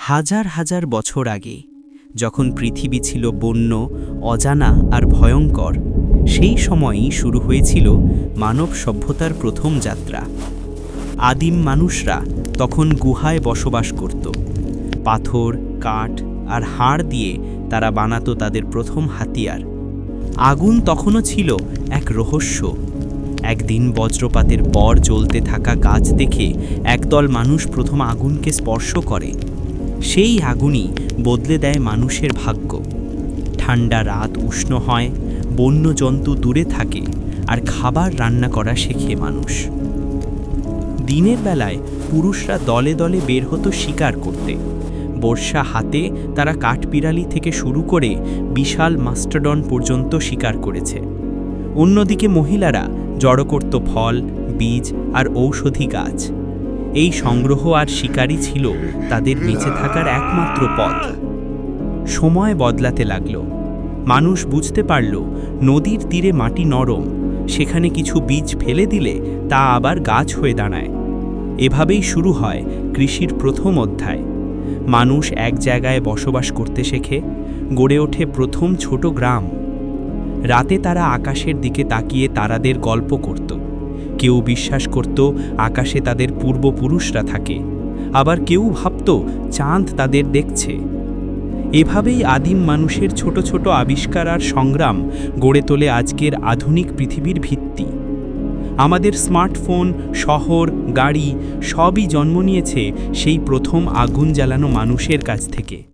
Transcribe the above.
হাজার হাজার বছর আগে, যখন পৃথিবী ছিল বন্য, অজানা আর ভয়ঙ্কর, সেই সময়ই শুরু হয়েছিল মানব সভ্যতার প্রথম যাত্রা। আদিম মানুষরা তখন গুহায় বসবাস করত। পাথর, কাঠ আর হাড় দিয়ে তারা বানাতো তাদের প্রথম হাতিয়ার। আগুন তখনও ছিল এক রহস্য। একদিন বজ্রপাতের পর জ্বলতে থাকা গাছ দেখে একদল মানুষ প্রথম আগুনকে স্পর্শ করে। সেই আগুনই বদলে দেয় মানুষের ভাগ্য। ঠান্ডা রাত উষ্ণ হয় বন্য জন্তু দূরে থাকে, আর খাবার রান্না করা শেখে মানুষ। দিনের বেলায় পুরুষরা দলে দলে বের হতো শিকার করতে। বর্ষা হাতে তারা কাঠবিড়ালি থেকে শুরু করে বিশাল মাস্টারডন পর্যন্ত শিকার করেছে। অন্যদিকে মহিলারা জড়ো করত ফল, বীজ আর ঔষধি গাছ। এই সংগ্রহ আর শিকারই ছিল তাদের বেঁচে থাকার একমাত্র পথ। সময় বদলাতে লাগল। মানুষ বুঝতে পারল, নদীর তীরে মাটি নরম, সেখানে কিছু বীজ ফেলে দিলে তা আবার গাছ হয়ে দাঁড়ায়। এভাবেই শুরু হয় কৃষির প্রথম অধ্যায়। মানুষ এক জায়গায় বসবাস করতে শেখে, গড়ে ওঠে প্রথম ছোট গ্রাম। রাতে তারা আকাশের দিকে তাকিয়ে তারাদের গল্প করত। কেউ বিশ্বাস করত আকাশে তাদের পূর্বপুরুষরা থাকে। আবার কেউ ভাবত চাঁদ তাদের দেখছে। এভাবেই আদিম মানুষের ছোট ছোট আবিষ্কার আর সংগ্রাম গড়ে তোলে আজকের আধুনিক পৃথিবীর ভিত্তি। আমাদের স্মার্টফোন, শহর, গাড়ি সবই জন্ম নিয়েছে সেই প্রথম আগুন জ্বালানো মানুষের কাছ থেকে।